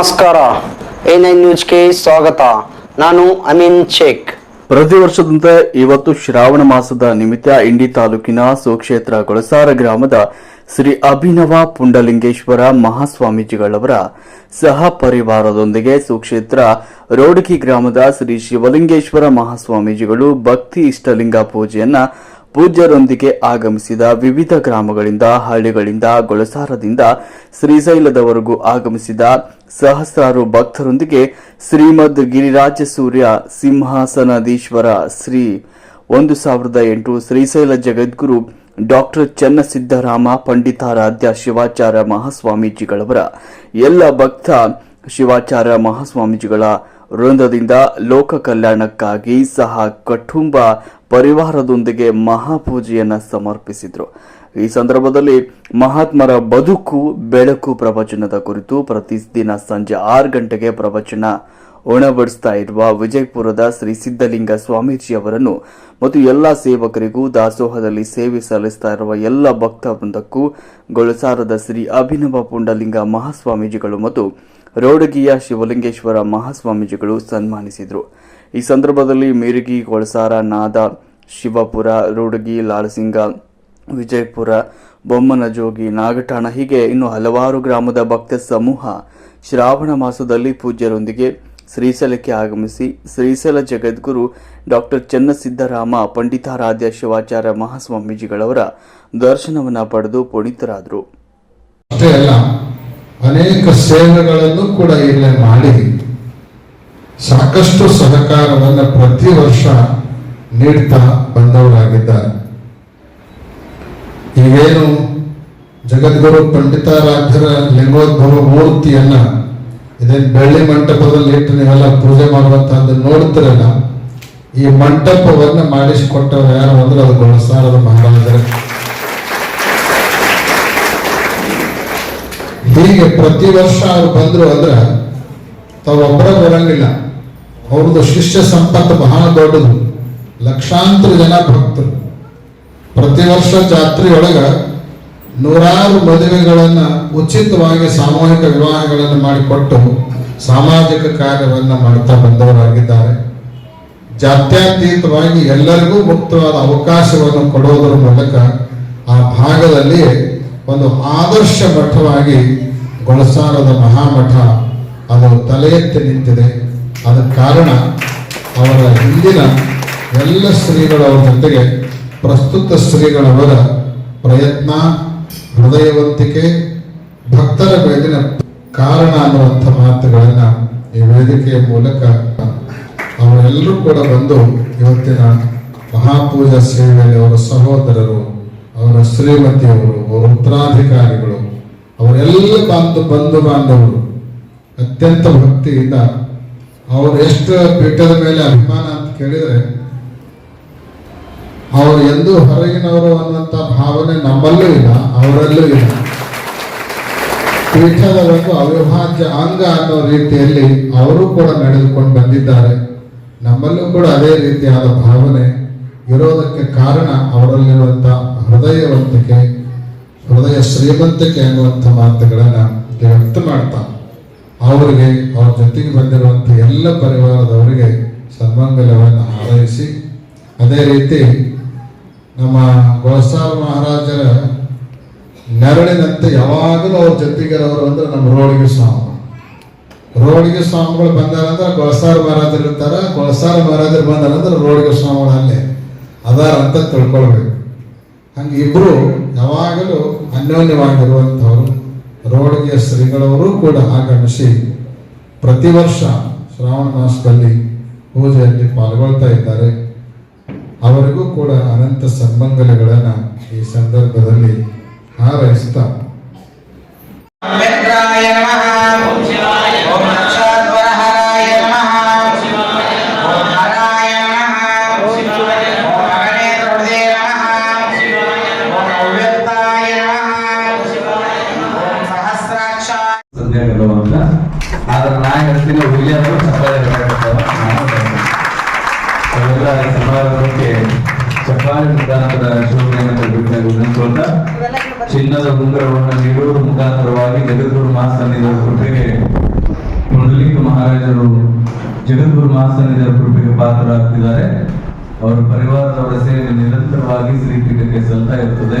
ನಮಸ್ಕಾರ. A nine ನ್ಯೂಸ್ಗೆ ಸ್ವಾಗತ. ನಾನು ಅಮೀನ್ ಶೇಖ್. ಪ್ರತಿ ವರ್ಷದಂತೆ ಇವತ್ತು ಶ್ರಾವಣ ಮಾಸದ ನಿಮಿತ್ತ ಇಂಡಿ ತಾಲೂಕಿನ ಸುಕ್ಷೇತ್ರ ಕೊಳಸಾರ ಗ್ರಾಮದ ಶ್ರೀ ಅಭಿನವ ಪುಂಡಲಿಂಗೇಶ್ವರ ಮಹಾಸ್ವಾಮೀಜಿಗಳವರ ಸಹ ಪರಿವಾರದೊಂದಿಗೆ ಸುಕ್ಷೇತ್ರ ರೋಡಕಿ ಗ್ರಾಮದ ಶ್ರೀ ಶಿವಲಿಂಗೇಶ್ವರ ಮಹಾಸ್ವಾಮೀಜಿಗಳು ಭಕ್ತಿ ಇಷ್ಟಲಿಂಗ ಪೂಜೆಯನ್ನ ಪೂಜ್ಯರೊಂದಿಗೆ ಆಗಮಿಸಿದ ವಿವಿಧ ಗ್ರಾಮಗಳಿಂದ, ಹಳ್ಳಿಗಳಿಂದ, ಗೊಳಸಾರದಿಂದ ಶ್ರೀಶೈಲದವರೆಗೂ ಆಗಮಿಸಿದ ಸಹಸ್ರಾರು ಭಕ್ತರೊಂದಿಗೆ ಶ್ರೀಮದ್ ಗಿರಿರಾಜ ಸೂರ್ಯ ಸಿಂಹಾಸನಾಧೀಶ್ವರ ಶ್ರೀ ಒಂದು ಸಾವಿರದ ಎಂಟು ಶ್ರೀಶೈಲ ಜಗದ್ಗುರು ಡಾಕ್ಟರ್ ಚನ್ನಸಿದ್ದರಾಮ ಪಂಡಿತಾರಾಧ್ಯ ಶಿವಾಚಾರ್ಯ ಮಹಾಸ್ವಾಮೀಜಿಗಳವರ ಎಲ್ಲ ಭಕ್ತ ಶಿವಾಚಾರ್ಯ ಮಹಾಸ್ವಾಮೀಜಿಗಳ ವೃಂದದಿಂದ ಲೋಕ ಕಲ್ಯಾಣಕ್ಕಾಗಿ ಸಹ ಕುಟುಂಬ ಪರಿವಾರದೊಂದಿಗೆ ಮಹಾಪೂಜೆಯನ್ನು ಸಮರ್ಪಿಸಿದರು. ಈ ಸಂದರ್ಭದಲ್ಲಿ ಮಹಾತ್ಮರ ಬದುಕು, ಬೆಳಕು ಪ್ರವಚನದ ಕುರಿತು ಪ್ರತಿದಿನ ಸಂಜೆ ಆರು ಗಂಟೆಗೆ ಪ್ರವಚನ ಉಣಬಡಿಸ್ತಾ ಇರುವ ವಿಜಯಪುರದ ಶ್ರೀ ಸಿದ್ದಲಿಂಗ ಸ್ವಾಮೀಜಿ ಅವರನ್ನು ಮತ್ತು ಎಲ್ಲ ಸೇವಕರಿಗೂ ದಾಸೋಹದಲ್ಲಿ ಸೇವೆ ಸಲ್ಲಿಸ್ತಾ ಇರುವ ಎಲ್ಲ ಭಕ್ತ ವೃಂದಕ್ಕೂ ಗೊಳಸಾರದ ಶ್ರೀ ಅಭಿನವ ಪುಂಡಲಿಂಗ ಮಹಾಸ್ವಾಮೀಜಿಗಳು ಮತ್ತು ರೋಡಗಿಯ ಶಿವಲಿಂಗೇಶ್ವರ ಮಹಾಸ್ವಾಮೀಜಿಗಳು ಸನ್ಮಾನಿಸಿದರು. ಈ ಸಂದರ್ಭದಲ್ಲಿ ಮೇರಗಿ, ಕೊಳಸಾರ, ನಾದ, ಶಿವಪುರ, ರೋಡಗಿ, ಲಾಲಸಿಂಗ, ವಿಜಯಪುರ ಬೊಮ್ಮನಜೋಗಿ ನಾಗಠಾಣ ಹೀಗೆ ಇನ್ನು ಹಲವಾರು ಗ್ರಾಮದ ಭಕ್ತ ಸಮೂಹ ಶ್ರಾವಣ ಮಾಸದಲ್ಲಿ ಪೂಜ್ಯರೊಂದಿಗೆ ಶ್ರೀಶೈಲಕ್ಕೆ ಆಗಮಿಸಿ ಶ್ರೀಶೈಲ ಜಗದ್ಗುರು ಡಾಕ್ಟರ್ ಚನ್ನಸಿದ್ದರಾಮ, ಪಂಡಿತಾರಾಧ್ಯ ಶಿವಾಚಾರ್ಯ ಮಹಾಸ್ವಾಮೀಜಿಗಳವರ ದರ್ಶನವನ್ನು ಪಡೆದು ಅಲ್ಲ ಅನೇಕ ಸೇವೆಗಳನ್ನು ಕೂಡ ಇಲ್ಲೇ ಮಾಡಿ ಸಾಕಷ್ಟು ಸಹಕಾರವನ್ನು ಪ್ರತಿ ವರ್ಷ ನೀಡ್ತಾ ಬಂದವರಾಗಿದ್ದಾರೆ. ಈಗೇನು ಜಗದ್ಗುರು ಪಂಡಿತಾರಾಧ್ಯರ ಲಿಂಗೋದ್ಭವ ಮೂರ್ತಿಯನ್ನ ಇದೇನು ಬೆಳ್ಳಿ ಮಂಟಪದಲ್ಲಿ ಇಟ್ಟು ನೀವೆಲ್ಲ ಪೂಜೆ ಮಾಡುವಂತಹದ್ದು ನೋಡ್ತಿರಲ್ಲ, ಈ ಮಂಟಪವನ್ನು ಮಾಡಿಸಿಕೊಟ್ಟವ್ರು ಯಾರು ಅಂದ್ರೆ ಅದು ಗೊಳಸಾರದ ಮಹಾರಾಜರೇ. ಹೀಗೆ ಪ್ರತಿ ವರ್ಷ ಅವ್ರು ಬಂದರು ಅಂದ್ರೆ ತಾವೊಬ್ಬರ ಬರಂಗಿಲ್ಲ. ಅವ್ರದ್ದು ಶಿಷ್ಯ ಸಂಪತ್ತು ಬಹಳ ದೊಡ್ಡದು. ಲಕ್ಷಾಂತರ ಜನ ಭಕ್ತರು. ಪ್ರತಿ ವರ್ಷ ಜಾತ್ರೆಯೊಳಗ ನೂರಾರು ಮದುವೆಗಳನ್ನು ಉಚಿತವಾಗಿ ಸಾಮೂಹಿಕ ವಿವಾಹಗಳನ್ನು ಮಾಡಿಕೊಟ್ಟು ಸಾಮಾಜಿಕ ಕಾರ್ಯವನ್ನು ಮಾಡ್ತಾ ಬಂದವರಾಗಿದ್ದಾರೆ. ಜಾತ್ಯತೀತವಾಗಿ ಎಲ್ಲರಿಗೂ ಮುಕ್ತವಾದ ಅವಕಾಶವನ್ನು ಕೊಡುವುದರ ಮೂಲಕ ಆ ಭಾಗದಲ್ಲಿ ಒಂದು ಆದರ್ಶ ಮಠವಾಗಿ ಗೊಳಸಾರದ ಮಹಾಮಠ ಅದು ತಲೆ ಎತ್ತಿ ನಿಂತಿದೆ. ಅದಕ್ಕೆ ಕಾರಣ ಅವರ ಹಿಂದಿನ ಎಲ್ಲ ಶ್ರೀಗಳವರ ಜೊತೆಗೆ ಪ್ರಸ್ತುತ ಶ್ರೀಗಳವರ ಪ್ರಯತ್ನ, ಹೃದಯವಂತಿಕೆ, ಭಕ್ತರ ಮೇಲಿನ ಕಾರಣ ಅನ್ನುವಂಥ ಮಾತುಗಳನ್ನ ಈ ವೇದಿಕೆಯ ಮೂಲಕ ಅವರೆಲ್ಲರೂ ಕೂಡ ಬಂದು ಇವತ್ತಿನ ಮಹಾಪೂಜಾ ಸೇವೆಯಲ್ಲಿ ಅವರ ಸಹೋದರರು, ಅವರ ಶ್ರೀಮತಿಯವರು, ಅವರ ಉತ್ತರಾಧಿಕಾರಿಗಳು ಅವರೆಲ್ಲ ಬಂದು ಬಂಧು ಬಾಂಧವರು, ಅತ್ಯಂತ ಭಕ್ತಿಯಿಂದ ಅವರು ಎಷ್ಟು ಪೀಠದ ಮೇಲೆ ಅಭಿಮಾನ ಅಂತ ಕೇಳಿದರೆ, ಅವರು ಎಂದು ಹೊರಗಿನವರು ಅನ್ನುವಂಥ ಭಾವನೆ ನಮ್ಮಲ್ಲೂ ಇಲ್ಲ, ಅವರಲ್ಲೂ ಇಲ್ಲ. ಪೀಠದ ಒಂದು ಅವಿಭಾಜ್ಯ ಅಂಗ ಅನ್ನೋ ರೀತಿಯಲ್ಲಿ ಅವರು ಕೂಡ ನಡೆದುಕೊಂಡು ಬಂದಿದ್ದಾರೆ. ನಮ್ಮಲ್ಲೂ ಕೂಡ ಅದೇ ರೀತಿಯಾದ ಭಾವನೆ ಇರೋದಕ್ಕೆ ಕಾರಣ ಅವರಲ್ಲಿರುವಂಥ ಹೃದಯವಂತಿಕೆ ಹೃದಯ ಶ್ರೀಮಂತಿಕೆ ಅನ್ನುವಂಥ ಮಾತುಗಳನ್ನು ವ್ಯಕ್ತ ಮಾಡ್ತಾ ಅವರಿಗೆ, ಅವ್ರ ಜೊತೆಗೆ ಬಂದಿರುವಂಥ ಎಲ್ಲ ಪರಿವಾರದವರಿಗೆ ಸನ್ಮಂಗಲವನ್ನು ಆರೈಸಿ ಅದೇ ರೀತಿ ನಮ್ಮ ಗೋಸ್ವಾಮಿ ಮಹಾರಾಜರ ನೆರಳಿನಂತೆ ಯಾವಾಗಲೂ ಅವ್ರ ಜೊತೆಗಿರೋರು ಅಂದ್ರೆ ನಮ್ಮ ರೋಡಿಗೆ ಸ್ವಾಮಿ. ರೋಡಿಗೆ ಸ್ವಾಮಿಗಳು ಬಂದಾರಂದ್ರೆ ಗೊಳಸಾರ ಮಹಾರಾಜರು ಇರ್ತಾರ ಗೊಳಸಾರ ಮಹಾರಾಜರು ಬಂದಾರಂದ್ರೆ ರೋಡಿಗೆ ಸ್ವಾಮಿಗಳು ಅಲ್ಲೇ. ಅದಾರ ಅಂತ ತಿಳ್ಕೊಳ್ಬೇಕು. ಹಂಗೆ ಇಬ್ರು ಯಾವಾಗಲೂ ಅನ್ಯೋನ್ಯವಾಗಿರುವಂಥವ್ರು ರೋಡಿಗೆ ಶ್ರೀಗಳವರು ಕೂಡ ಆಗಮಿಸಿ ಪ್ರತಿ ವರ್ಷ ಶ್ರಾವಣ ಮಾಸದಲ್ಲಿ ಪೂಜೆಯಲ್ಲಿ ಪಾಲ್ಗೊಳ್ತಾ ಇದ್ದಾರೆ. ಅವರಿಗೂ ಕೂಡ ಅನಂತ ಸನ್ಮಂಗಲಗಳನ್ನು ಈ ಸಂದರ್ಭದಲ್ಲಿ ಹಾರೈಸ್ತಾ ನಾ ಹುಲಿಯನ್ನು. ಅವೆಲ್ಲ ಸಮಾರಂಭಕ್ಕೆ ಚಪ್ಪಾಳೆ ಮುಖಾಂತರ ವಿನಂತಿಸ್ಕೊಳ್ತಾ ಚಿನ್ನದ ಉಂಗುರವನ್ನು ನೀಡುವುದರ ಮುಖಾಂತರವಾಗಿ ಜಗದ್ಗುರು ಮಾಸ್ತನಿಗೆ ಕೃಪೆಗೆ ಪುಂಡಲೀಕ ಮಹಾರಾಜರು ಜಗದ್ಗುರು ಮಹಾಸನ್ನಿಧರ ಕೃಪೆಗೆ ಪಾತ್ರರಾಗ್ತಿದ್ದಾರೆ ಅವರ ಪರಿವಾರದವರ ಸೇವೆ ನಿರಂತರವಾಗಿ ಶ್ರೀಪೀಠಕ್ಕೆ ಸಲ್ತಾ ಇರ್ತದೆ